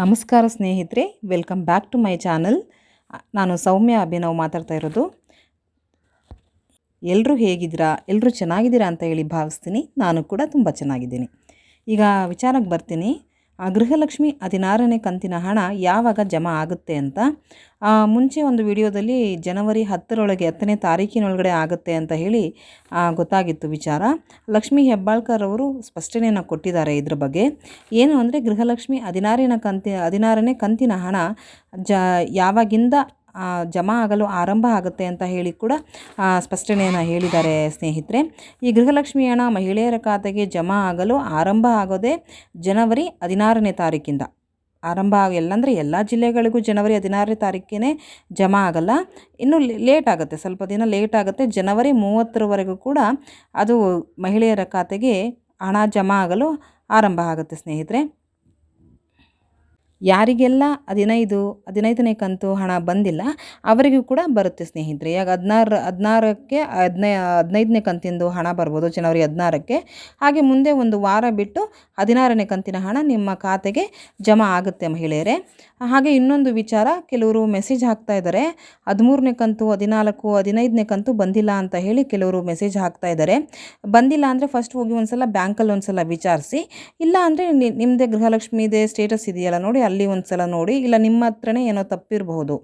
ನಮಸ್ಕಾರ ಸ್ನೇಹಿತರೆ welcome back to my channel ನಾನು ಸೌಮ್ಯ ಅಭಿನವ್ ಮಾತಾಡ್ತಾ ಇರೋದು. ಎಲ್ಲರೂ ಹೇಗಿದ್ದೀರಾ? ಎಲ್ಲರೂ ಚೆನ್ನಾಗಿದ್ದೀರಾ ಅಂತ ಹೇಳಿ ಭಾವಿಸ್ತೀನಿ. ನಾನು ಕೂಡ ತುಂಬ ಚೆನ್ನಾಗಿದ್ದೀನಿ. ಈಗ ವಿಚಾರಕ್ಕೆ ಬರ್ತೀನಿ. ಆ ಗೃಹಲಕ್ಷ್ಮಿ ಹದಿನಾರನೇ ಕಂತಿನ ಹಣ ಯಾವಾಗ ಜಮಾ ಆಗುತ್ತೆ ಅಂತ ಮುಂಚೆ ಒಂದು ವಿಡಿಯೋದಲ್ಲಿ ಜನವರಿ ಹತ್ತರೊಳಗೆ ಹತ್ತನೇ ತಾರೀಕಿನೊಳಗಡೆ ಆಗುತ್ತೆ ಅಂತ ಹೇಳಿ ಗೊತ್ತಾಗಿತ್ತು ವಿಚಾರ. ಲಕ್ಷ್ಮೀ ಹೆಬ್ಬಾಳ್ಕರ್ ಅವರು ಸ್ಪಷ್ಟನೆಯನ್ನು ಕೊಟ್ಟಿದ್ದಾರೆ ಇದ್ರ ಬಗ್ಗೆ. ಏನು ಅಂದರೆ ಗೃಹಲಕ್ಷ್ಮಿ ಹದಿನಾರಿನ ಕಂತಿ, ಹದಿನಾರನೇ ಕಂತಿನ ಹಣ ಜ, ಯಾವಾಗಿಂದ ಜಮಾ ಆಗಲು ಆರಂಭ ಆಗುತ್ತೆ ಅಂತ ಹೇಳಿ ಕೂಡ ಸ್ಪಷ್ಟನೆಯನ್ನು ಹೇಳಿದ್ದಾರೆ ಸ್ನೇಹಿತರೆ. ಈ ಗೃಹಲಕ್ಷ್ಮಿ ಹಣ ಮಹಿಳೆಯರ ಖಾತೆಗೆ ಜಮಾ ಆಗಲು ಆರಂಭ ಆಗೋದೇ ಜನವರಿ ಹದಿನಾರನೇ ತಾರೀಕಿಂದ. ಆರಂಭ ಎಲ್ಲಂದರೆ ಎಲ್ಲ ಜಿಲ್ಲೆಗಳಿಗೂ ಜನವರಿ ಹದಿನಾರನೇ ತಾರೀಕಿನೇ ಜಮಾ ಆಗಲ್ಲ. ಇನ್ನು ಲೇಟ್ ಆಗುತ್ತೆ, ಸ್ವಲ್ಪ ದಿನ ಲೇಟ್ ಆಗುತ್ತೆ. ಜನವರಿ ಮೂವತ್ತರವರೆಗೂ ಕೂಡ ಅದು ಮಹಿಳೆಯರ ಖಾತೆಗೆ ಹಣ ಜಮಾ ಆಗಲು ಆರಂಭ ಆಗುತ್ತೆ ಸ್ನೇಹಿತರೆ. ಯಾರಿಗೆಲ್ಲ ಹದಿನೈದು, ಹದಿನೈದನೇ ಕಂತು ಹಣ ಬಂದಿಲ್ಲ, ಅವರಿಗೂ ಕೂಡ ಬರುತ್ತೆ ಸ್ನೇಹಿತರೆ. ಈಗ ಹದಿನಾರು, ಹದಿನಾರಕ್ಕೆ ಹದಿನೈ, ಹದಿನೈದನೇ ಕಂತಿಂದು ಹಣ ಬರ್ಬೋದು, ಜನವರಿ ಹದಿನಾರಕ್ಕೆ. ಹಾಗೆ ಮುಂದೆ ಒಂದು ವಾರ ಬಿಟ್ಟು ಹದಿನಾರನೇ ಕಂತಿನ ಹಣ ನಿಮ್ಮ ಖಾತೆಗೆ ಜಮಾ ಆಗುತ್ತೆ ಮಹಿಳೆಯರೇ. ಹಾಗೆ ಇನ್ನೊಂದು ವಿಚಾರ, ಕೆಲವರು ಮೆಸೇಜ್ ಹಾಕ್ತಾ ಇದ್ದಾರೆ, ಹದಿಮೂರನೇ ಕಂತು, ಹದಿನಾಲ್ಕು, ಹದಿನೈದನೇ ಕಂತು ಬಂದಿಲ್ಲ ಅಂತ ಹೇಳಿ ಕೆಲವರು ಮೆಸೇಜ್ ಹಾಕ್ತಾ ಇದ್ದಾರೆ. ಬಂದಿಲ್ಲ ಅಂದರೆ ಫಸ್ಟ್ ಹೋಗಿ ಒಂದು ಸಲ ಬ್ಯಾಂಕಲ್ಲಿ ಒಂದು ಸಲ ವಿಚಾರಿಸಿ, ಇಲ್ಲ ಅಂದರೆ ನಿಮ್ಮದೇ ಗೃಹಲಕ್ಷ್ಮಿದೇ ಸ್ಟೇಟಸ್ ಇದೆಯಲ್ಲ ನೋಡಿ ಅಲ್ಲಿ ಒಂದ್ಸಲ ನೋಡಿ, ಇಲ್ಲ ನಿಮ್ಮ ಹತ್ರನೇ ಏನೋ ತಪ್ಪಿರಬಹುದು.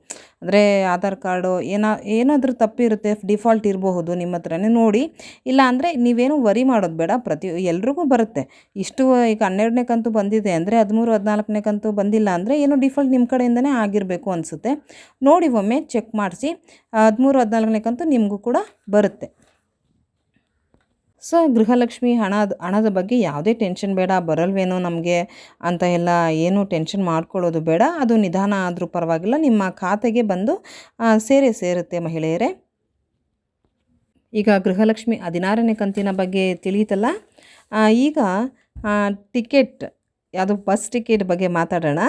ಅಂದರೆ ಆಧಾರ್ ಕಾರ್ಡು ಏನೋ, ಏನಾದರೂ ತಪ್ಪಿರುತ್ತೆ, ಡಿಫಾಲ್ಟ್ ಇರಬಹುದು ನಿಮ್ಮ ಹತ್ರನೇ ನೋಡಿ. ಇಲ್ಲ ಅಂದರೆ ನೀವೇನು ವರಿ ಮಾಡೋದು ಬೇಡ, ಪ್ರತಿ, ಎಲ್ರಿಗೂ ಬರುತ್ತೆ. ಇಷ್ಟು ಈಗ ಹನ್ನೆರಡನೇ ಕಂತು ಬಂದಿದೆ ಅಂದರೆ ಹದಿಮೂರು, ಹದಿನಾಲ್ಕನೇ ಕಂತು ಬಂದಿಲ್ಲ ಅಂದರೆ ಏನೋ ಡಿಫಾಲ್ಟ್ ನಿಮ್ಮ ಕಡೆಯಿಂದನೇ ಆಗಿರಬೇಕು ಅನಿಸುತ್ತೆ. ನೋಡಿ ಒಮ್ಮೆ ಚೆಕ್ ಮಾಡಿಸಿ, ಹದಿಮೂರು, ಹದಿನಾಲ್ಕನೇ ಕಂತು ನಿಮಗೂ ಕೂಡ ಬರುತ್ತೆ. ಸೊ ಗೃಹಲಕ್ಷ್ಮಿ ಹಣದ ಹಣದ ಬಗ್ಗೆ ಯಾವುದೇ ಟೆನ್ಷನ್ ಬೇಡ, ಬರಲ್ವೇನೋ ನಮಗೆ ಅಂತ ಎಲ್ಲ ಏನು ಟೆನ್ಷನ್ ಮಾಡ್ಕೊಳ್ಳೋದು ಬೇಡ. ಅದು ನಿಧಾನ ಆದರೂ ಪರವಾಗಿಲ್ಲ. ನಿಮ್ಮ ಖಾತೆಗೆ ಬಂದು ಸೇರೆ ಸೇರೇ, ಸೇರುತ್ತೆ ಮಹಿಳೆಯರೇ. ಈಗ ಗೃಹಲಕ್ಷ್ಮಿ ಹದಿನಾರನೇ ಕಂತಿನ ಬಗ್ಗೆ ತಿಳಿಯುತ್ತಲ್ಲ ಈಗ ಟಿಕೆಟ್, ಯಾವುದು ಬಸ್ ಟಿಕೆಟ್ ಬಗ್ಗೆ ಮಾತಾಡೋಣ.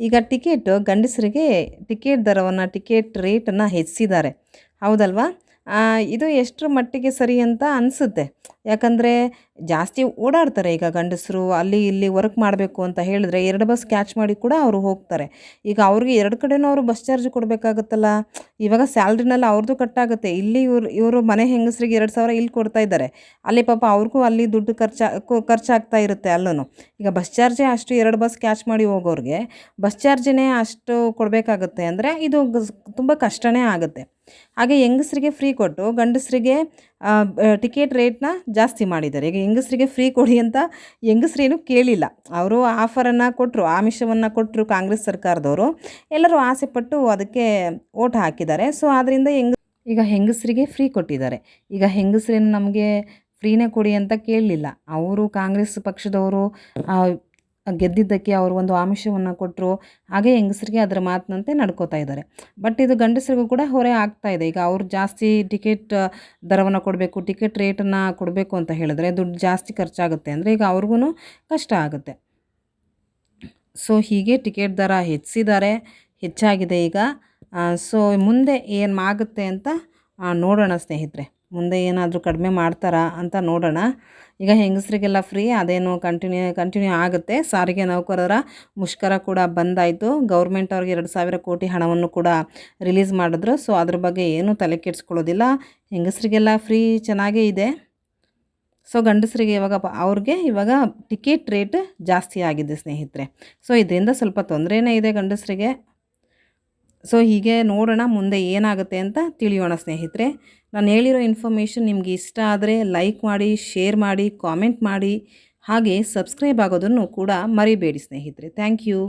ಈಗ ಟಿಕೆಟ್ ಗಂಡಸರಿಗೆ ಟಿಕೆಟ್ ದರವನ್ನು, ಟಿಕೆಟ್ ರೇಟನ್ನು ಹೆಚ್ಚಿಸಿದ್ದಾರೆ. ಹೌದಲ್ವಾ? ಇದು ಎಷ್ಟರ ಮಟ್ಟಿಗೆ ಸರಿ ಅಂತ ಅನಿಸುತ್ತೆ. ಯಾಕಂದರೆ ಜಾಸ್ತಿ ಓಡಾಡ್ತಾರೆ ಈಗ ಗಂಡಸರು, ಅಲ್ಲಿ ಇಲ್ಲಿ ವರ್ಕ್ ಮಾಡಬೇಕು ಅಂತ ಹೇಳಿದ್ರೆ ಎರಡು ಬಸ್ ಕ್ಯಾಚ್ ಮಾಡಿ ಕೂಡ ಅವರು ಹೋಗ್ತಾರೆ. ಈಗ ಅವ್ರಿಗೆ ಎರಡು ಕಡೆನೂ ಅವರು ಬಸ್ ಚಾರ್ಜ್ ಕೊಡಬೇಕಾಗುತ್ತಲ್ಲ? ಇವಾಗ ಸ್ಯಾಲ್ರಿನಲ್ಲಿ ಅವ್ರದ್ದು ಕಟ್ಟಾಗುತ್ತೆ ಇಲ್ಲಿ ಇವರು ಇವರು ಮನೆ ಹೆಂಗಸರಿಗೆ ಎರಡು ಸಾವಿರ ಇಲ್ಲಿ ಕೊಡ್ತಾ ಇದ್ದಾರೆ. ಅಲ್ಲಿ ಪಾಪ ಅವ್ರಿಗೂ ಅಲ್ಲಿ ದುಡ್ಡು ಖರ್ಚಾ ಖರ್ಚಾಗ್ತಾ ಇರುತ್ತೆ ಅಲ್ಲೂ ಈಗ ಬಸ್ ಚಾರ್ಜೇ ಅಷ್ಟು ಎರಡು ಬಸ್ ಕ್ಯಾಚ್ ಮಾಡಿ ಹೋಗೋರಿಗೆ ಬಸ್ ಚಾರ್ಜನ್ನೇ ಅಷ್ಟು ಕೊಡಬೇಕಾಗುತ್ತೆ ಅಂದರೆ ಇದು ತುಂಬ ಕಷ್ಟನೇ ಆಗುತ್ತೆ. ಹಾಗೆ ಹೆಂಗಸರಿಗೆ ಫ್ರೀ ಕೊಟ್ಟು ಗಂಡಸರಿಗೆ ಟಿಕೆಟ್ ರೇಟ್ನ ಜಾಸ್ತಿ ಮಾಡಿದ್ದಾರೆ. ಈಗ ಹೆಂಗಸರಿಗೆ ಫ್ರೀ ಕೊಡಿ ಅಂತ ಹೆಂಗಸ್ರೇನು ಕೇಳಿಲ್ಲ. ಅವರು ಆಫರನ್ನು ಕೊಟ್ಟರು ಆಮಿಷವನ್ನು ಕೊಟ್ಟರು ಕಾಂಗ್ರೆಸ್ ಸರ್ಕಾರದವರು, ಎಲ್ಲರೂ ಆಸೆಪಟ್ಟು ಅದಕ್ಕೆ ಓಟ್ ಹಾಕಿದ್ದಾರೆ. ಸೊ ಆದ್ದರಿಂದ ಹೆಂಗ, ಈಗ ಹೆಂಗಸರಿಗೆ ಫ್ರೀ ಕೊಟ್ಟಿದ್ದಾರೆ. ಈಗ ಹೆಂಗಸರೇನು ನಮಗೆ ಫ್ರೀನೇ ಕೊಡಿ ಅಂತ ಕೇಳಲಿಲ್ಲ. ಅವರು ಕಾಂಗ್ರೆಸ್ ಪಕ್ಷದವರು ಗೆದ್ದಿದ್ದಕ್ಕೆ ಅವರು ಒಂದು ಆಮಿಷವನ್ನು ಕೊಟ್ಟರು ಹಾಗೆ ಹೆಂಗಸರಿಗೆ ಅದರ ಮಾತಿನಂತೆ ನಡ್ಕೋತಾ ಇದ್ದಾರೆ. ಬಟ್ ಇದು ಗಂಡಸರಿಗೂ ಕೂಡ ಹೊರೆ ಆಗ್ತಾ ಇದೆ. ಈಗ ಅವ್ರು ಜಾಸ್ತಿ ಟಿಕೆಟ್ ದರವನ್ನು ಕೊಡಬೇಕು, ಟಿಕೆಟ್ ರೇಟನ್ನು ಕೊಡಬೇಕು ಅಂತ ಹೇಳಿದ್ರೆ ದುಡ್ಡು ಜಾಸ್ತಿ ಖರ್ಚಾಗುತ್ತೆ ಅಂದರೆ ಈಗ ಅವ್ರಿಗೂ ಕಷ್ಟ ಆಗುತ್ತೆ. ಸೊ ಹೀಗೆ ಟಿಕೆಟ್ ದರ ಹೆಚ್ಚಿದ್ದಾರೆ, ಹೆಚ್ಚಾಗಿದೆ ಈಗ. ಸೊ ಮುಂದೆ ಏನು ಆಗುತ್ತೆ ಅಂತ ನೋಡೋಣ ಸ್ನೇಹಿತರೆ. ಮುಂದೆ ಏನಾದರೂ ಕಡಿಮೆ ಮಾಡ್ತಾರಾ ಅಂತ ನೋಡೋಣ. ಈಗ ಹೆಂಗಸರಿಗೆಲ್ಲ ಫ್ರೀ ಅದೇನು ಕಂಟಿನ್ಯೂ ಕಂಟಿನ್ಯೂ ಆಗುತ್ತೆ. ಸಾರಿಗೆ ನೌಕರರ ಮುಷ್ಕರ ಕೂಡ ಬಂದಾಯಿತು. ಗೌರ್ಮೆಂಟ್ ಅವ್ರಿಗೆ ಎರಡು ಸಾವಿರ ಕೋಟಿ ಹಣವನ್ನು ಕೂಡ ರಿಲೀಸ್ ಮಾಡಿದ್ರು. ಸೊ ಅದ್ರ ಬಗ್ಗೆ ಏನೂ ತಲೆ ಕೆಡಿಸ್ಕೊಳ್ಳೋದಿಲ್ಲ. ಹೆಂಗಸರಿಗೆಲ್ಲ ಫ್ರೀ ಚೆನ್ನಾಗೇ ಇದೆ. ಸೊ ಗಂಡಸರಿಗೆ ಇವಾಗ ಅವ್ರಿಗೆ ಇವಾಗ ಟಿಕೆಟ್ ರೇಟ್ ಜಾಸ್ತಿ ಆಗಿದೆ ಸ್ನೇಹಿತರೆ. ಸೊ ಇದರಿಂದ ಸ್ವಲ್ಪ ತೊಂದರೆನೇ ಇದೆ ಗಂಡಸರಿಗೆ. ಸೊ ಹೀಗೆ ನೋಡೋಣ ಮುಂದೆ ಏನಾಗುತ್ತೆ ಅಂತ ತಿಳಿಯೋಣ ಸ್ನೇಹಿತರೆ. ನಾನು ಹೇಳಿರೋ ಇನ್ಫಾರ್ಮೇಷನ್ ನಿಮಗೆ ಇಷ್ಟ ಆದರೆ ಲೈಕ್ ಮಾಡಿ, ಶೇರ್ ಮಾಡಿ, ಕಾಮೆಂಟ್ ಮಾಡಿ ಹಾಗೆ ಸಬ್ಸ್ಕ್ರೈಬ್ ಆಗೋದನ್ನು ಕೂಡ ಮರಿಬೇಡಿ ಸ್ನೇಹಿತರೆ. Thank you.